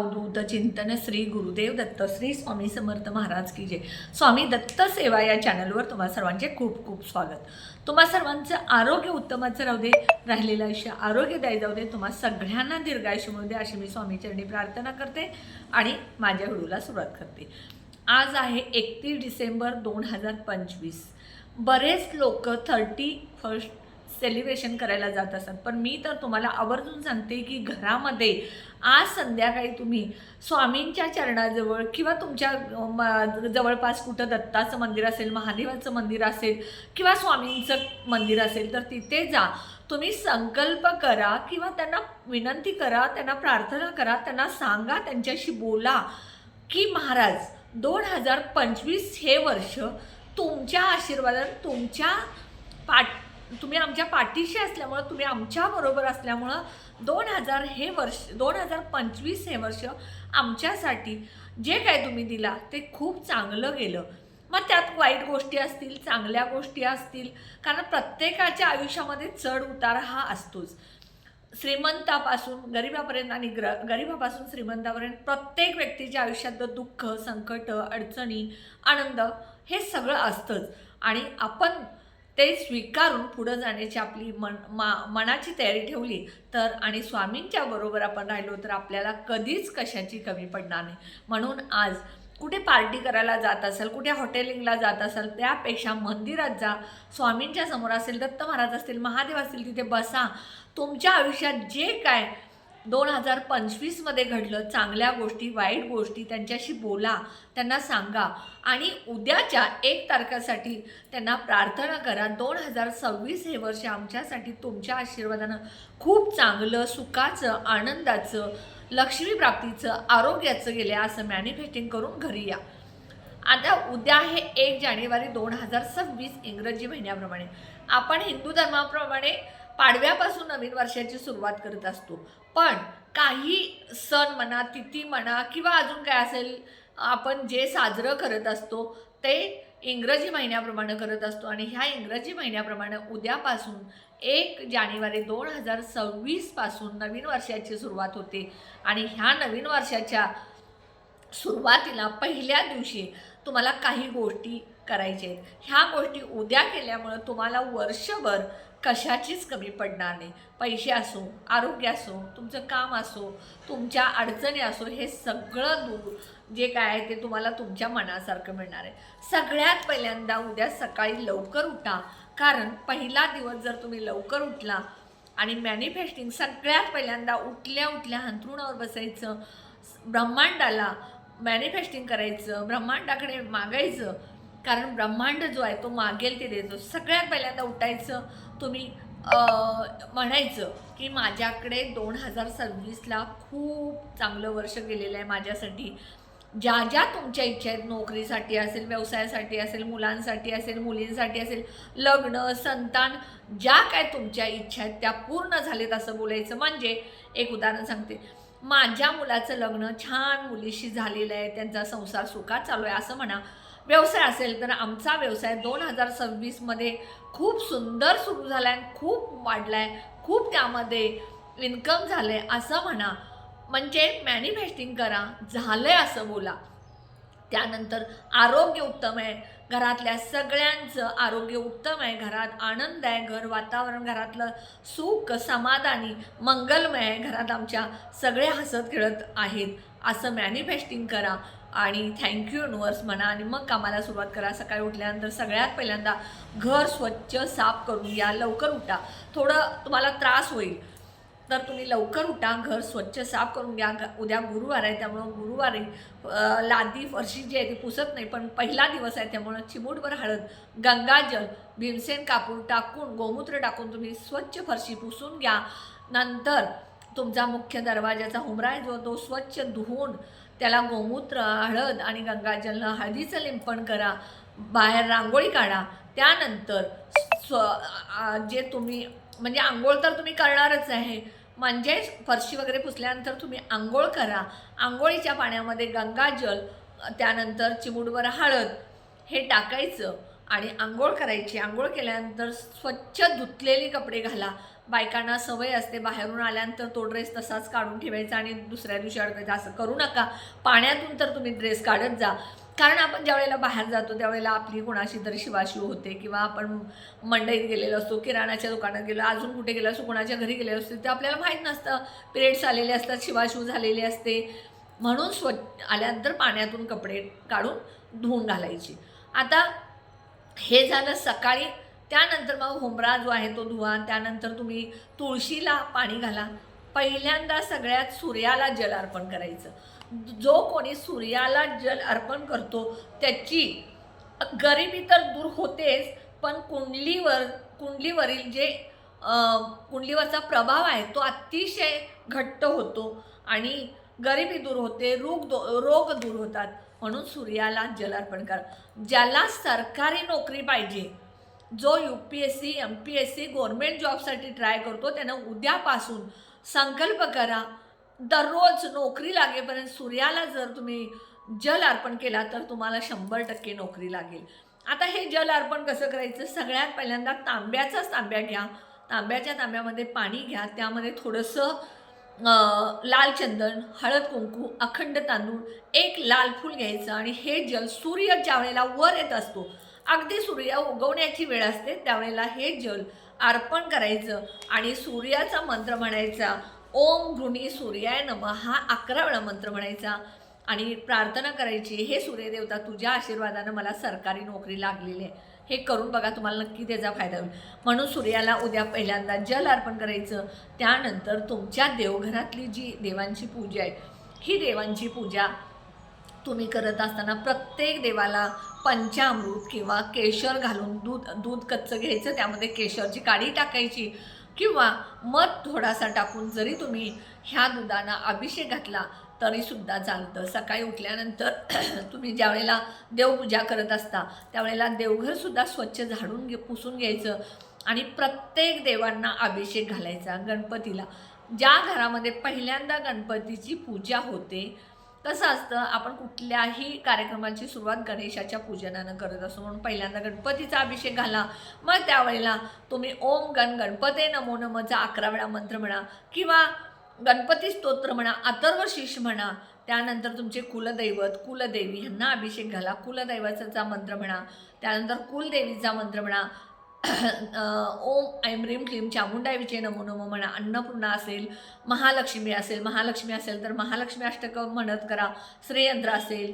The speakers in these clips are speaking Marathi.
अवधूत चिंतन श्री गुरुदेव दत्त श्री स्वामी समर्थ महाराज की जय. स्वामी दत्त सेवा या चॅनलवर तुम्हा सर्वांचे खूप खूप स्वागत. तुम्हा सर्वांचं आरोग्य उत्तमाचं राहू दे राहिलेलं आयुष्य आरोग्यदायी जाऊ दे तुम्हा सगळ्यांना दीर्घायुष्य मिळू दे अशी मी स्वामीचरणी प्रार्थना करते आणि माझ्या व्हिडिओला सुरुवात करते. आज आहे एकतीस डिसेंबर दोन हजार पंचवीस. बरेच लोक थर्टी फर्स्ट सेलिब्रेशन करायला जात असतात पण मी तर तुम्हाला आवर्जून सांगते की घरामध्ये आज संध्याकाळी तुम्ही स्वामींच्या चरणाजवळ किंवा तुमच्या जवळपास कुठं दत्ताचं मंदिर असेल महादेवाचं मंदिर असेल किंवा स्वामींचं मंदिर असेल तर तिथे जा. तुम्ही संकल्प करा किंवा त्यांना विनंती करा त्यांना प्रार्थना करा त्यांना सांगा त्यांच्याशी बोला की महाराज दोन हजार पंचवीस हे वर्ष तुमच्या आशीर्वादात तुमच्या पाठ तुम्ही आमच्या पाठीशी असल्यामुळं तुम्ही आमच्याबरोबर असल्यामुळं दोन हजार हे वर्ष दोन हजार पंचवीस हे वर्ष आमच्यासाठी जे काय तुम्ही दिला ते खूप चांगलं गेलं. मग त्यात वाईट गोष्टी असतील चांगल्या गोष्टी असतील कारण प्रत्येकाच्या आयुष्यामध्ये चढ उतार हा असतोच. श्रीमंतापासून गरिबापर्यंत आणि ग्र गरिबापासून श्रीमंतापर्यंत प्रत्येक व्यक्तीच्या आयुष्यातलं दुःख संकट अडचणी आनंद हे सगळं असतंच. आणि आपण ते स्वीकारून पुढं जाण्याची आपली मन मा मनाची तयारी ठेवली तर आणि स्वामींच्या बरोबर आपण राहिलो तर आपल्याला कधीच कशाची कमी पडणार नाही. म्हणून आज कुठे पार्टी करायला जात असाल कुठे हॉटेलिंगला जात असाल त्यापेक्षा मंदिरात जा. स्वामींच्या समोर असेल दत्त महाराज असतील महादेव असतील तिथे बसा. तुमच्या आयुष्यात जे काय दोन हजार पंचवीसमध्ये घडलं. चांगल्या गोष्टी वाईट गोष्टी त्यांच्याशी बोला त्यांना सांगा. आणि उद्याच्या एक तारखेसाठी त्यांना प्रार्थना करा. दोन हजार सव्वीस हे वर्ष आमच्यासाठी तुमच्या आशीर्वादानं खूप चांगलं सुखाचं आनंदाचं लक्ष्मी प्राप्तीचं आरोग्याचं गेले असं मॅनिफेस्टिंग करून घरी या. आता उद्या हे एक जानेवारी दोन हजार सव्वीस इंग्रजी महिन्याप्रमाणे. आपण हिंदू धर्माप्रमाणे पाडव्यापासून नवीन वर्षाची सुरुवात करत असतो. पण काही सण म्हणा तिथी म्हणा किंवा अजून काय असेल आपण जे साजरं करत असतो ते इंग्रजी महिन्याप्रमाणे करत असतो. आणि ह्या इंग्रजी महिन्याप्रमाणे उद्यापासून एक जानेवारी दोन हजार सव्वीसपासून नवीन वर्षाची सुरुवात होते. आणि ह्या नवीन वर्षाच्या सुरुवातीला पहिल्या दिवशी तुम्हाला काही गोष्टी करायच्या आहेत ह्या गोष्टी उद्या केल्यामुळं तुम्हाला वर्षभर कशाचीच कमी पडणार नाही. पैसे असो आरोग्य असो तुमचं काम असो तुमच्या अडचणी असो हे सगळं दूर जे काय आहे ते तुम्हाला तुमच्या मनासारखं मिळणार आहे. सगळ्यात पहिल्यांदा उद्या सकाळी लवकर उठा. कारण पहिला दिवस जर तुम्ही लवकर उठला आणि मॅनिफेस्टिंग सगळ्यात पहिल्यांदा उठल्या उठल्या अंथरुणावर बसायचं ब्रह्मांडाला मॅनिफेस्टिंग करायचं ब्रह्मांडाकडे मागायचं कारण ब्रह्मांड जो आहे तो मागेल ते देतो. सगळ्यात पहिल्यांदा उठायचं तुम्ही म्हणायचं की माझ्याकडे दोन हजार सव्वीसला खूप चांगलं वर्ष गेलेलं आहे माझ्यासाठी. ज्या ज्या तुमच्या इच्छा आहेत नोकरीसाठी असेल व्यवसायासाठी असेल मुलांसाठी असेल मुलींसाठी असेल लग्न संतान ज्या काय तुमच्या इच्छा आहेत त्या पूर्ण झालेत असं बोलायचं म्हणजे एक उदाहरण सांगते. माझ्या मुलाचं लग्न छान मुलीशी झालेलं आहे त्यांचा संसार सुखात चालू आहे असं म्हणा. व्यवसाय असेल तर आमचा व्यवसाय दोन हजार सव्वीसमध्ये खूप सुंदर सुरू झाला आहे खूप वाढला आहे खूप त्यामध्ये इन्कम झालं आहे असं म्हणा. म्हणजे मॅनिफेस्टिंग करा झालं आहे असं बोला. त्यानंतर आरोग्य उत्तम आहे. घरातल्या सगळ्यांचं आरोग्य उत्तम आहे. घरात आनंद आहे. घर वातावरण घरातलं सुख समाधानी मंगलमय आहे. घरात आमच्या सगळे हसत खेळत आहेत. असं मॅनिफेस्टिंग करा. आणि थँक्यू युनिवर्स म्हणा. आणि मग कामाला सुरुवात करा. सकाळी उठल्यानंतर सगळ्यात पहिल्यांदा घर स्वच्छ साफ करून घ्या. लवकर उठा. थोडं तुम्हाला त्रास होईल. तर तुम्ही लवकर उठा. घर स्वच्छ साफ करून घ्या. उद्या गुरुवार आहे. त्यामुळं गुरुवारी लादी फरशी जी आहे ती पुसत नाही. पण पहिला दिवस आहे. त्यामुळं चिमूटभर हळद गंगाजल भीमसेन कापूर टाकून गोमूत्र टाकून तुम्ही स्वच्छ फरशी पुसून घ्या. नंतर तुमचा मुख्य दरवाजाचा हुमरा आहे जो तो स्वच्छ धुवून त्याला गोमूत्र हळद आणि गंगाजलनं हळदीचं लिंपण करा बाहेर रांगोळी काढा. त्यानंतर स्व जे तुम्ही म्हणजे आंघोळ तर तुम्ही करणारच आहे. म्हणजे फरशी वगैरे पुसल्यानंतर तुम्ही आंघोळ करा. आंघोळीच्या पाण्यामध्ये गंगाजल त्यानंतर चिमुडवर हळद हे टाकायचं आणि आंघोळ करायची. आंघोळ केल्यानंतर स्वच्छ धुतलेले कपडे घाला. बायकांना सवय असते बाहेरून आल्यानंतर तो ड्रेस तसाच काढून ठेवायचा आणि दुसऱ्या दिवशी अडकायचा असं करू नका. पाण्यातून तर तुम्ही ड्रेस काढत जा. कारण आपण ज्यावेळेला बाहेर जातो त्यावेळेला आपली कोणाशी तरी शिवाशिव होते किंवा आपण मंडईत गेलेलो असतो किराणाच्या दुकानात गेलो अजून कुठे गेलो असतो कोणाच्या घरी गेलेलो असतो ते आपल्याला माहीत नसतं. पिरियड्स आलेले असतात शिवाशिव झालेले असते. म्हणून स्व आल्यानंतर पाण्यातून कपडे काढून धुवून घालायची. आता हे झालं सकाळी त्यानंतर मग होमरा जो आहे तो धुवा त्यानंतर तुम्ही तुळशीला पाणी घाला. पहिल्यांदा सगळ्यात सूर्याला जल अर्पण करायचं. जो कोणी सूर्याला जल अर्पण करतो त्याची गरिबी तर दूर होतेच पण कुंडलीवर कुंडलीवरील जे कुंडलीवरचा प्रभाव आहे तो अतिशय घट्ट होतो आणि गरिबी दूर होते रोग दो रोग दूर होतात. म्हणून सूर्याला जल अर्पण करा. ज्याला सरकारी नोकरी पाहिजे जो U P S C M P S C government जॉबसाठी ट्राय करतो त्यानं उद्यापासून संकल्प करा. दररोज नोकरी लागेपर्यंत सूर्याला जर तुम्ही जल अर्पण केला तर तुम्हाला शंभर टक्के नोकरी लागेल. आता हे जल अर्पण कसं करायचं? सगळ्यात पहिल्यांदा तांब्याचाच तांब्या घ्या. तांब्याच्या तांब्यामध्ये पाणी घ्या. त्यामध्ये थोडंसं लाल चंदन हळद कुंकू अखंड तांदूळ एक लाल फूल घ्यायचं आणि हे जल सूर्य ज्या वेळेला वर येत असतो अगदी सूर्य उगवण्याची वेळ असते त्यावेळेला हे जल अर्पण करायचं आणि सूर्याचा मंत्र म्हणायचा ओम घृणी सूर्याय नम हा अकरा वेळा मंत्र म्हणायचा आणि प्रार्थना करायची हे सूर्यदेवता तुझ्या आशीर्वादानं मला सरकारी नोकरी लागलेली आहे. हे करून बघा तुम्हाला नक्की त्याचा फायदा होईल. म्हणून सूर्याला उद्या पहिल्यांदा जल अर्पण करायचं त्यानंतर तुमच्या देवघरातली जी देवांची पूजा आहे ही देवांची पूजा तुम्ही करत असताना प्रत्येक देवाला पंचामृत किंवा केशर घालून दूध दूध कच्चं घ्यायचं त्यामध्ये केशरची काडी टाकायची किंवा मध थोडासा टाकून जरी तुम्ही ह्या दुधाना अभिषेक घातला तरीसुद्धा चालतं. सकाळी उठल्यानंतर तुम्ही ज्यावेळेला देवपूजा करत असता त्यावेळेला देवघरसुद्धा स्वच्छ झाडून घे पुसून घ्यायचं आणि प्रत्येक देवांना अभिषेक घालायचा गणपतीला. ज्या घरामध्ये पहिल्यांदा गणपतीची पूजा होते कसं असतं आपण कुठल्याही कार्यक्रमाची सुरुवात गणेशाच्या पूजनानं करत असतो. म्हणून पहिल्यांदा गणपतीचा अभिषेक घाला. मग त्यावेळेला तुम्ही ओम गण गणपते नमो नमचा अकरा वेळा मंत्र म्हणा किंवा गणपती स्तोत्र म्हणा अथर्व शीश म्हणा त्यानंतर तुमचे कुलदैवत कुलदेवी ह्यांना अभिषेक घाला. कुलदैवताचा मंत्र म्हणा त्यानंतर कुलदेवीचा मंत्र म्हणा ओम ऐम रीम क्लीम चामुंडा विजय नमो नमो म्हणा अन्नपूर्णा असेल महालक्ष्मी असेल महालक्ष्मी असेल तर महालक्ष्मी अष्टक म्हणत करा श्रेयंत्र असेल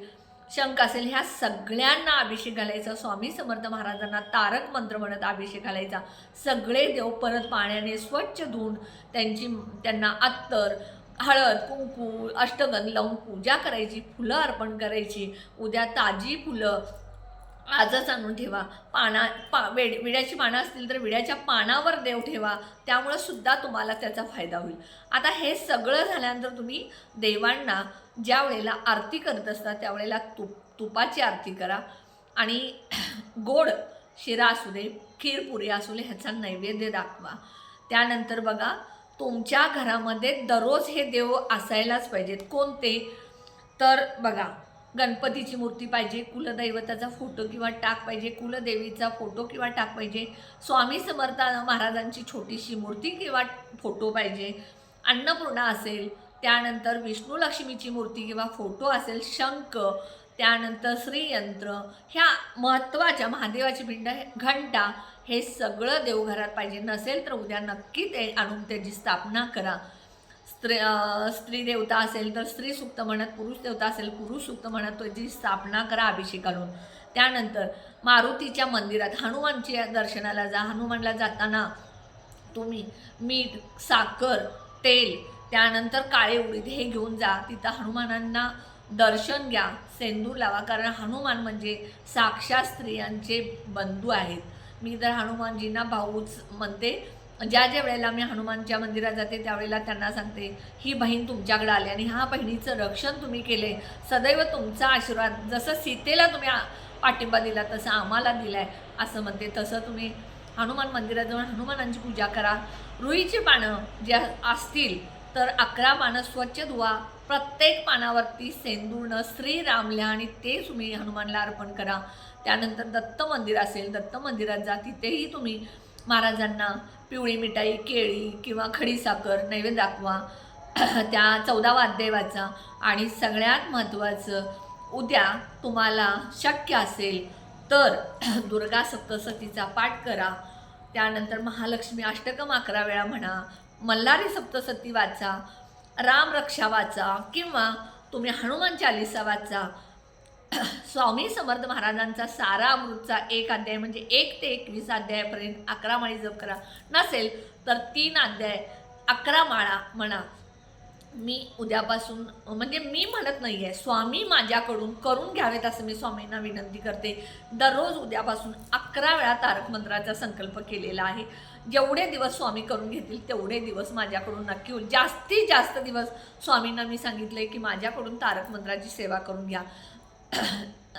शंख असेल ह्या सगळ्यांना अभिषेक घालायचा. स्वामी समर्थ महाराजांना तारक मंत्र म्हणत अभिषेक घालायचा. सगळे देव परत पाण्याने स्वच्छ धुवून त्यांची त्यांना अत्तर हळद कुंकू अष्टगंध लावून पूजा करायची फुलं अर्पण करायची. उद्या ताजी फुलं आजच आणून ठेवा. पाना पा वेड विड्याची पानं असतील तर विड्याच्या पानावर देव ठेवा. त्यामुळं सुद्धा तुम्हाला त्याचा फायदा होईल. आता हे सगळं झाल्यानंतर तुम्ही देवांना ज्या वेळेला आरती करत असता त्यावेळेला तुप तुपाची आरती करा. आणि गोड शिरा असू दे खीरपुरी असू दे ह्याचा नैवेद्य दाखवा. त्यानंतर बघा तुमच्या घरामध्ये दररोज हे देव असायलाच पाहिजेत. कोणते? तर बघा गणपतीची मूर्ती पाहिजे कुलदैवताचा फोटो किंवा टाक पाहिजे कुलदेवीचा फोटो किंवा टाक पाहिजे स्वामी समर्थ महाराजांची छोटीशी मूर्ती किंवा फोटो पाहिजे अन्नपूर्णा असेल त्यानंतर विष्णू लक्ष्मीची मूर्ती किंवा फोटो असेल शंख त्यानंतर श्रीयंत्र ह्या महत्त्वाच्या महादेवाची पिंड घंटा हे सगळं देवघरात पाहिजे. नसेल तर उद्या नक्की ते आणून त्याची स्थापना करा. स्त्री स्त्री देवता असेल तर स्त्री सुक्त म्हणत पुरुष देवता असेल पुरुष सुक्त म्हणत त्याची स्थापना करा अभिषेक घालून त्यानंतर मारुतीच्या मंदिरात हनुमानच्या दर्शनाला जा. हनुमानला जाताना तुम्ही मीठ साखर तेल त्यानंतर काळे उडीद हे घेऊन जा. तिथं हनुमानांना दर्शन घ्या. सेंदूर लावा. कारण हनुमान म्हणजे साक्षात स्त्रियांचे बंधू आहेत. मी तर हनुमानजींना भाऊच म्हणते. ज्या ज्या वेळेला मी हनुमानच्या मंदिरात जाते त्यावेळेला त्यांना सांगते ही बहीण तुमच्याकडे आली आणि ह्या बहिणीचं रक्षण तुम्ही केले सदैव तुमचा आशीर्वाद जसं सीतेला तुम्ही पाठिंबा दिला तसं आम्हाला दिलाय असं म्हणते. तसं तुम्ही हनुमान मंदिरात जाऊन हनुमानांची पूजा करा. रुईची पानं ज्या असतील तर अकरा पानं स्वच्छ धुवा. प्रत्येक पानावरती सेंदूरनं श्रीराम लिहा आणि ते तुम्ही हनुमानला अर्पण करा. त्यानंतर दत्त मंदिर असेल दत्त मंदिरात जा तिथेही तुम्ही महाराजांना पिवळी मिठाई केळी किंवा खडीसाखर नैवेद्य दाखवा. त्या चौदा वाद्य वाचा आणि सगळ्यात महत्त्वाचं उद्या तुम्हाला शक्य असेल तर दुर्गा सप्तसतीचा पाठ करा. त्यानंतर महालक्ष्मी अष्टकम अकरा वेळा म्हणा मल्हारी सप्तसती वाचा राम रक्षा वाचा किंवा तुम्ही हनुमान चालिसा वाचा. स्वामी समर्थ महाराजांचा सारा अमृतचा एक अध्याय म्हणजे एक ते एकवीस अध्यायापर्यंत अकरा माळी जप करा. नसेल तर तीन अध्याय अकरा माळा म्हणा. मी उद्यापासून म्हणजे मी म्हणत नाही आहे स्वामी माझ्याकडून करून घ्यावेत असं मी स्वामींना विनंती करते. दररोज उद्यापासून अकरा वेळा तारक मंत्राचा संकल्प केलेला आहे. जेवढे दिवस स्वामी करून घेतील तेवढे दिवस माझ्याकडून नक्की होईल. जास्तीत जास्त दिवस स्वामींना मी सांगितलं आहे की माझ्याकडून तारक मंत्राची सेवा करून घ्या.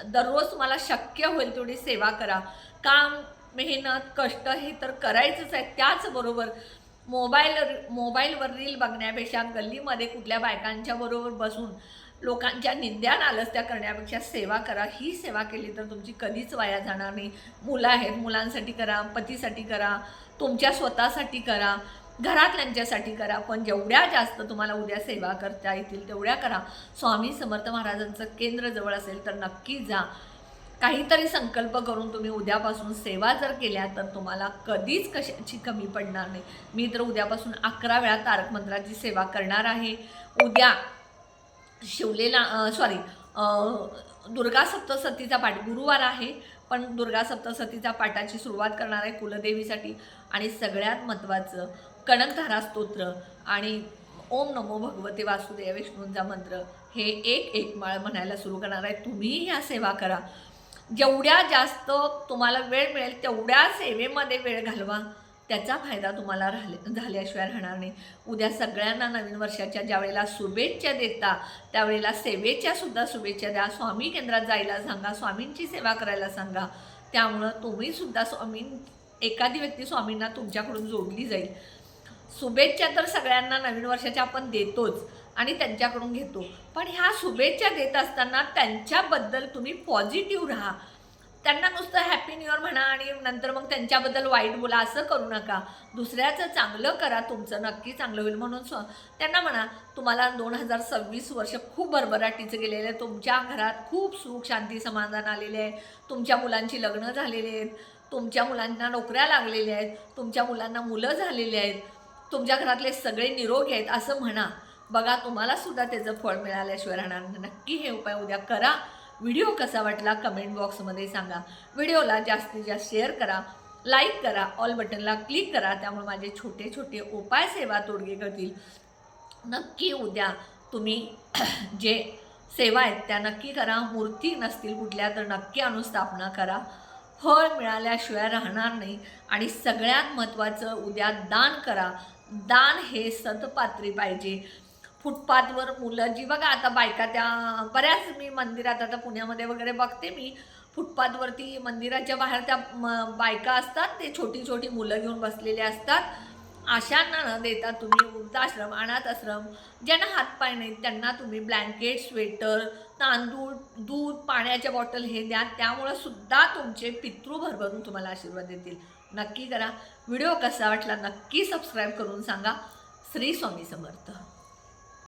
दररोज तुम्हाला शक्य होईल तेवढी सेवा करा. काम मेहनत कष्ट हे तर करायचंच आहे. त्याचबरोबर मोबाईल मोबाईलवर रील बघण्यापेक्षा गल्लीमध्ये कुठल्या बायकांच्या बरोबर बसून लोकांच्या निंद्या नालस्त्या करण्यापेक्षा सेवा करा. ही सेवा केली तर तुमची कधीच वाया जाणार नाही. मुलं आहेत मुलांसाठी करा पतीसाठी करा तुमच्या स्वतःसाठी करा. घरातल्यांच्यासाठी करा पण जेवढ्या जास्त तुम्हाला उद्या सेवा करता येतील तेवढ्या करा. स्वामी समर्थ महाराजांचं केंद्र जवळ असेल तर नक्की जा. काहीतरी संकल्प करून तुम्ही उद्यापासून सेवा जर केल्या तर तुम्हाला कधीच कशाची कमी पडणार नाही. मी तर उद्यापासून अकरा वेळा तारक मंत्राची सेवा करणार आहे. उद्या शिवलेला सॉरी दुर्गा सप्तसतीचा पाठ गुरुवार आहे पण दुर्गा सप्तसतीचा पाठाची सुरुवात करणार आहे कुलदेवीसाठी. आणि सगळ्यात महत्त्वाचं कणकधारा स्तोत्र आणि ओम नमो भगवते वासुदेव विष्णूंचा मंत्र हे एक एक माळ म्हणायला सुरू करणार आहे. तुम्ही ह्या सेवा करा. जेवढ्या जास्त तुम्हाला वेळ मिळेल तेवढ्या सेवेमध्ये वेळ घालवा. त्याचा फायदा तुम्हाला राहिले झाल्याशिवाय राहणार नाही. उद्या सगळ्यांना नवीन वर्षाच्या ज्यावेळेला शुभेच्छा देता त्यावेळेला सेवेच्या सुद्धा शुभेच्छा द्या. स्वामी केंद्रात जायला सांगा स्वामींची सेवा करायला सांगा. त्यामुळं तुम्हीसुद्धा स्वामीं स्वामी एखादी व्यक्ती स्वामींना तुमच्याकडून जोडली जाईल. शुभेच्छा तर सगळ्यांना नवीन वर्षाच्या आपण देतोच आणि त्यांच्याकडून घेतो. पण ह्या शुभेच्छा देत असताना त्यांच्याबद्दल तुम्ही पॉझिटिव्ह राहा. त्यांना नुसतं हॅपी न्यू इयर म्हणा आणि नंतर मग त्यांच्याबद्दल वाईट बोला असं करू नका. दुसऱ्याचं चांगलं करा तुमचं नक्की चांगलं होईल म्हणून स्व त्यांना म्हणा तुम्हाला दोन हजार सव्वीस वर्ष खूप भरभराटीचं गेलेलं आहे. तुमच्या घरात खूप सुख शांती समाधान आलेले आहे. तुमच्या मुलांची लग्न झालेली आहेत. तुमच्या मुलांना नोकऱ्या लागलेल्या आहेत. तुमच्या मुलांना मुलं झालेली आहेत. तुमच्या घरातले सगळे निरोगी आहेत असं म्हणा. बघा तुम्हाला सुद्धा त्याचं फळ मिळाल्याशिवाय राहणार नाही. नक्की हे उपाय उद्या करा. व्हिडिओ कसा वाटला कमेंट बॉक्समध्ये सांगा. व्हिडिओला जास्तीत जास्त शेअर करा. लाईक करा. ऑल बटनला क्लिक करा. त्यामुळे माझे छोटे छोटे उपाय सेवा तोडगे करतील. नक्की उद्या तुम्ही जे सेवा आहेत त्या नक्की करा. मूर्ती नसतील कुठल्या तर नक्की अनुस्थापना स्थापना करा. फळ मिळाल्याशिवाय राहणार नाही. आणि सगळ्यात महत्त्वाचं उद्या दान करा. दान हे सतपात्री पाहिजे. फुटपाथवर मुलं जी बघा आता बायका त्या बऱ्याच मी मंदिरात आता पुण्यामध्ये वगैरे बघते मी. फुटपाथवरती मंदिराच्या बाहेर त्या म बायका असतात ते छोटी छोटी मुलं घेऊन बसलेले असतात. अशांना न देता तुम्ही वृद्धाश्रम अनाथ आश्रम ज्यांना हातपाय नाहीत त्यांना तुम्ही ब्लँकेट स्वेटर तांदूळ दूध पाण्याच्या बॉटल हे द्या. त्यामुळं सुद्धा तुमचे पितृ भरभरून तुम्हाला आशीर्वाद देतील. नक्की करा. व्हिडिओ कसा वाटला नक्की सबस्क्राईब करून सांगा. श्री स्वामी समर्थ.